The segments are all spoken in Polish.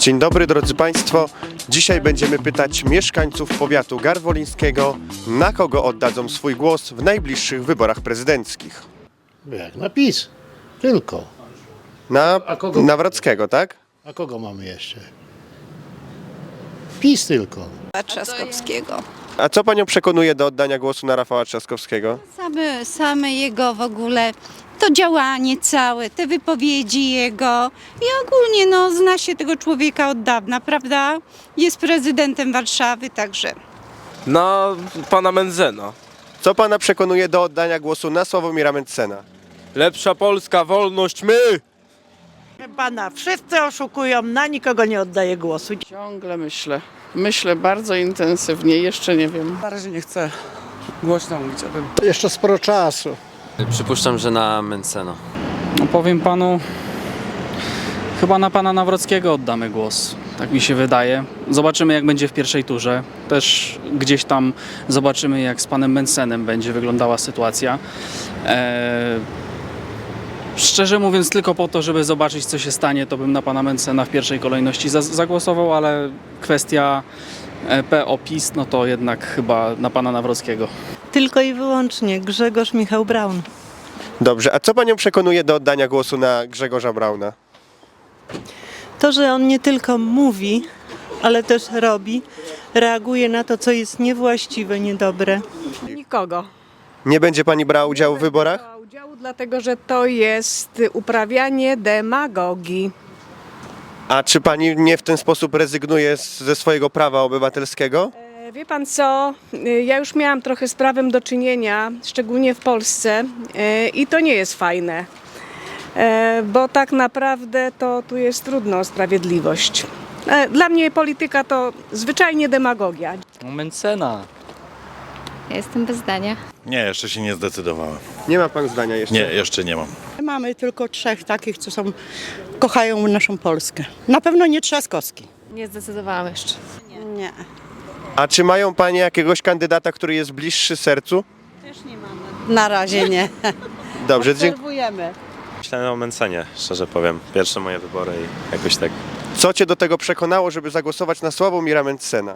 Dzień dobry drodzy Państwo. Dzisiaj będziemy pytać mieszkańców powiatu garwolińskiego, na kogo oddadzą swój głos w najbliższych wyborach prezydenckich. Jak na PiS. Tylko. Na A kogo? Nawrockiego, tak? A kogo mamy jeszcze? PiS tylko. Trzaskowskiego. A co Panią przekonuje do oddania głosu na Rafała Trzaskowskiego? Same, same jego w ogóle to działanie całe, te wypowiedzi jego i ogólnie no, zna się tego człowieka od dawna, prawda? Jest prezydentem Warszawy, także Na pana Menzena. Co Pana przekonuje do oddania głosu na Sławomira Mencena? Lepsza Polska, wolność, my! Pana, wszyscy oszukują, na nikogo nie oddaję głosu. Ciągle myślę. Myślę bardzo intensywnie, jeszcze nie wiem. Na razie nie chcę głośno mówić o tym. Jeszcze sporo czasu. Przypuszczam, że na Mencena. No powiem panu, chyba na pana Nawrockiego oddamy głos. Tak mi się wydaje. Zobaczymy, jak będzie w pierwszej turze. Też gdzieś tam zobaczymy, jak z panem Mencenem będzie wyglądała sytuacja. Eee, szczerze mówiąc, tylko po to, żeby zobaczyć, co się stanie, to bym na pana Mencena w pierwszej kolejności za- zagłosował, ale kwestia e, PO-PiS, no to jednak chyba na pana Nawrockiego. Tylko i wyłącznie Grzegorz Michał Braun. Dobrze, a co Panią przekonuje do oddania głosu na Grzegorza Brauna? To, że on nie tylko mówi, ale też robi, reaguje na to, co jest niewłaściwe, niedobre. Nikogo. Nie będzie Pani brała udziału w wyborach? Udziału, dlatego że to jest uprawianie demagogii. A czy Pani nie w ten sposób rezygnuje z, ze swojego prawa obywatelskiego? E, Wie pan co, E, ja już miałam trochę z prawem do czynienia, szczególnie w Polsce e, i to nie jest fajne, bo tak naprawdę to tu jest trudno o sprawiedliwość. Dla mnie polityka to zwyczajnie demagogia. Mencena. Ja jestem bez zdania. Nie, jeszcze się nie zdecydowałem. Nie ma Pan zdania jeszcze? Nie, jeszcze nie mam. Mamy tylko trzech takich, co są, kochają naszą Polskę. Na pewno nie Trzaskowski. Nie zdecydowałam jeszcze. Nie. A czy mają Panie jakiegoś kandydata, który jest bliższy sercu? Na razie nie. Dobrze, dziękuję. Obserwujemy. Myślałem o Mencenie, szczerze powiem. Pierwsze moje wybory i jakoś tak. Co Cię do tego przekonało, żeby zagłosować na Sławomira Mencena?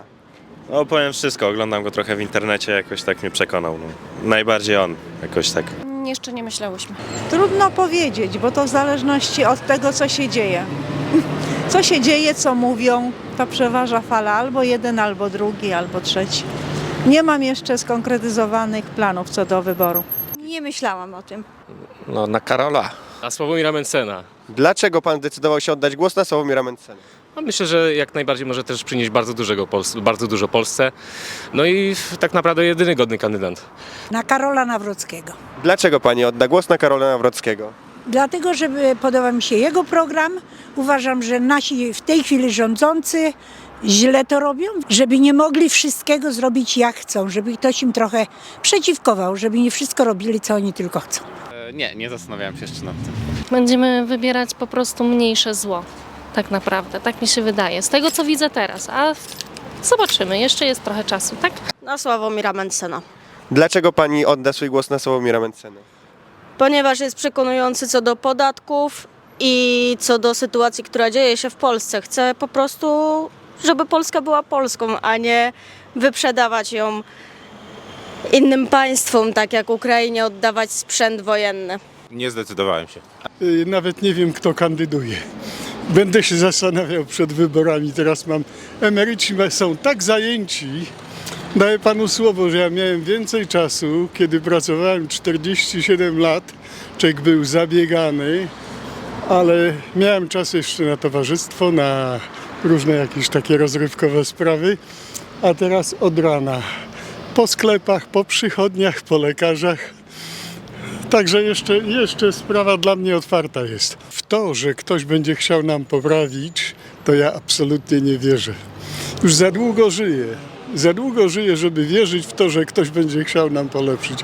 No powiem wszystko, oglądam go trochę w internecie, jakoś tak mnie przekonał. No. Najbardziej on, jakoś tak. Jeszcze nie myślałyśmy. Trudno powiedzieć, bo to w zależności od tego, co się dzieje. Co się dzieje, co mówią, to przeważa fala albo jeden, albo drugi, albo trzeci. Nie mam jeszcze skonkretyzowanych planów co do wyboru. nie myślałam o tym. No na Karola. A Sławomira Mencena. Dlaczego Pan decydował się oddać głos na Sławomira Mencena? No myślę, że jak najbardziej może też przynieść bardzo, dużego Pols- bardzo dużo Polsce. No i tak naprawdę jedyny godny kandydat. Na Karola Nawrockiego. Dlaczego Pani odda głos na Karola Nawrockiego? Dlatego, że podoba mi się jego program. Uważam, że nasi w tej chwili rządzący źle to robią, żeby nie mogli wszystkiego zrobić jak chcą, żeby ktoś im trochę przeciwkował, żeby nie wszystko robili, co oni tylko chcą. Nie, nie zastanawiałem się jeszcze nad tym. Będziemy wybierać po prostu mniejsze zło. Tak naprawdę, tak mi się wydaje. Z tego co widzę teraz, a zobaczymy, jeszcze jest trochę czasu, tak? Na Sławomira Mencena. Dlaczego Pani odda swój głos na Sławomira Mencena? ponieważ jest przekonujący co do podatków i co do sytuacji, która dzieje się w Polsce. Chcę po prostu, żeby Polska była Polską, a nie wyprzedawać ją innym państwom, tak jak Ukrainie oddawać sprzęt wojenny. Nie zdecydowałem się. Nawet nie wiem, kto kandyduje. Będę się zastanawiał przed wyborami. Teraz mam. Emeryci są tak zajęci. Daję panu słowo, że ja miałem więcej czasu, kiedy pracowałem 47 lat. Człowiek był zabiegany, ale miałem czas jeszcze na towarzystwo, na różne jakieś takie rozrywkowe sprawy. A teraz od rana po sklepach, po przychodniach, po lekarzach. Także jeszcze, jeszcze sprawa dla mnie otwarta jest. W to, że ktoś będzie chciał nam poprawić, to ja absolutnie nie wierzę. Już za długo żyję. Za długo żyję, żeby wierzyć w to, że ktoś będzie chciał nam polepszyć.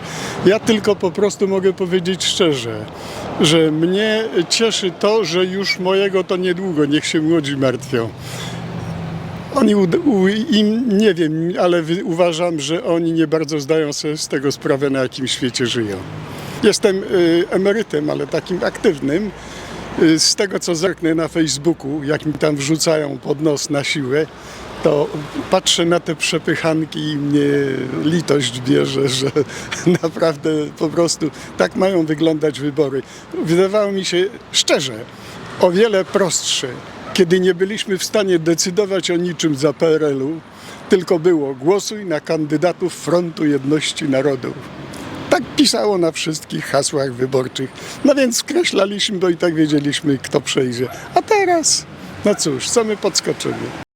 Ja tylko po prostu mogę powiedzieć szczerze, że mnie cieszy to, że już mojego to niedługo, niech się młodzi martwią. Oni, u, u, im, nie wiem, ale uważam, że oni nie bardzo zdają sobie z tego sprawę, na jakim świecie żyją. Jestem y, emerytem, ale takim aktywnym Y, Z tego co zerknę na Facebooku, jak mi tam wrzucają pod nos na siłę, to patrzę na te przepychanki i mnie litość bierze, że naprawdę po prostu tak mają wyglądać wybory. Wydawało mi się szczerze o wiele prostsze, kiedy nie byliśmy w stanie decydować o niczym za PRL-u, tylko było głosuj na kandydatów Frontu Jedności Narodów. Tak pisało na wszystkich hasłach wyborczych. No więc skreślaliśmy, bo i tak wiedzieliśmy, kto przejdzie. A teraz, no cóż, co my podskoczymy?